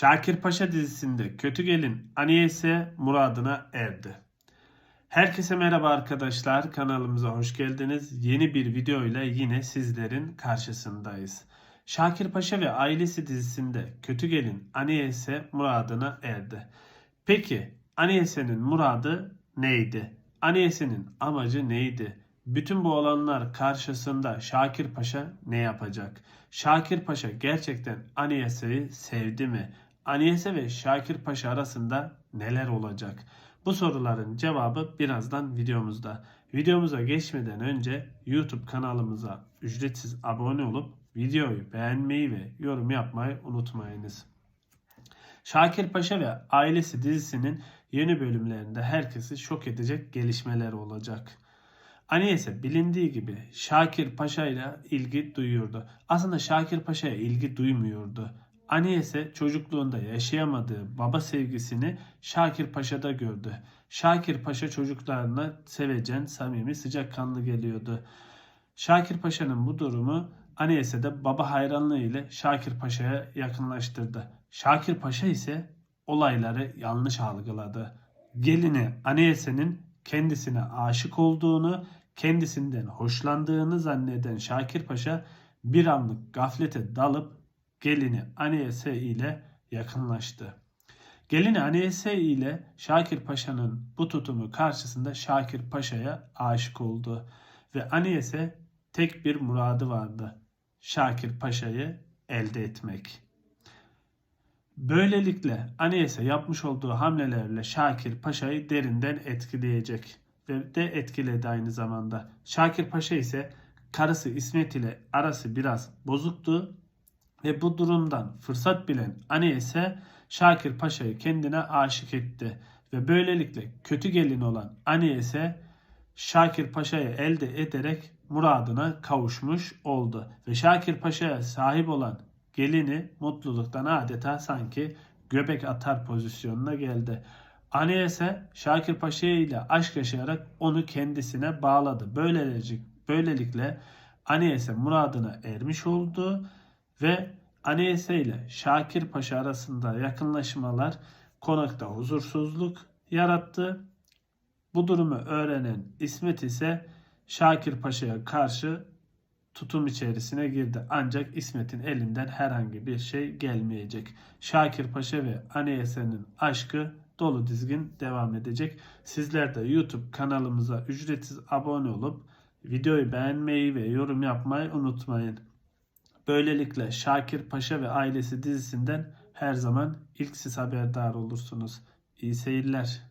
Şakir Paşa dizisinde kötü gelin Aniyese muradına erdi. Herkese merhaba arkadaşlar. Kanalımıza hoş geldiniz. Yeni bir video ile yine sizlerin karşısındayız. Şakir Paşa ve ailesi dizisinde kötü gelin Aniyese muradına erdi. Peki Aniyese'nin muradı neydi? Aniyese'nin amacı neydi? Bütün bu olanlar karşısında Şakir Paşa ne yapacak? Şakir Paşa gerçekten Aniyese'yi sevdi mi? Aniyese ve Şakir Paşa arasında neler olacak? Bu soruların cevabı birazdan videomuzda. Videomuza geçmeden önce YouTube kanalımıza ücretsiz abone olup videoyu beğenmeyi ve yorum yapmayı unutmayınız. Şakir Paşa ve Ailesi dizisinin yeni bölümlerinde herkesi şok edecek gelişmeler olacak. Aniyese bilindiği gibi Şakir Paşa ile ilgi duyuyordu. Aslında Şakir Paşa'ya ilgi duymuyordu. Aniyese çocukluğunda yaşayamadığı baba sevgisini Şakir Paşa'da gördü. Şakir Paşa çocuklarına sevecen, samimi, sıcakkanlı geliyordu. Şakir Paşa'nın bu durumu Aniyese de baba hayranlığı ile Şakir Paşa'ya yakınlaştırdı. Şakir Paşa ise olayları yanlış algıladı. Gelini Aniyese'nin kendisine aşık olduğunu, kendisinden hoşlandığını zanneden Şakir Paşa bir anlık gaflete dalıp gelini Aniyese ile yakınlaştı. Gelini Aniyese ile Şakir Paşa'nın bu tutumu karşısında Şakir Paşa'ya aşık oldu ve Aniyese tek bir muradı vardı. Şakir Paşa'yı elde etmek. Böylelikle Aniyese yapmış olduğu hamlelerle Şakir Paşa'yı derinden etkileyecek ve de etkiledi aynı zamanda. Şakir Paşa ise karısı İsmet ile arası biraz bozuktu ve bu durumdan fırsat bilen Aniyese Şakir Paşa'yı kendine aşık etti ve böylelikle kötü gelin olan Aniyese Şakir Paşa'yı elde ederek muradına kavuşmuş oldu ve Şakir Paşa'ya sahip olan gelini mutluluktan adeta sanki göbek atar pozisyonuna geldi. Aniyese Şakir Paşa ile aşk yaşayarak onu kendisine bağladı. Böylece, böylelikle Aniyese muradına ermiş oldu ve Aniyese ile Şakir Paşa arasında yakınlaşmalar konakta huzursuzluk yarattı. Bu durumu öğrenen İsmet ise Şakir Paşa'ya karşı tutum içerisine girdi. Ancak İsmet'in elinden herhangi bir şey gelmeyecek. Şakir Paşa ve Aniyese'nin aşkı dolu dizgin devam edecek. Sizler de YouTube kanalımıza ücretsiz abone olup videoyu beğenmeyi ve yorum yapmayı unutmayın. Böylelikle Şakir Paşa ve ailesi dizisinden her zaman ilk siz haberdar olursunuz. İyi seyirler.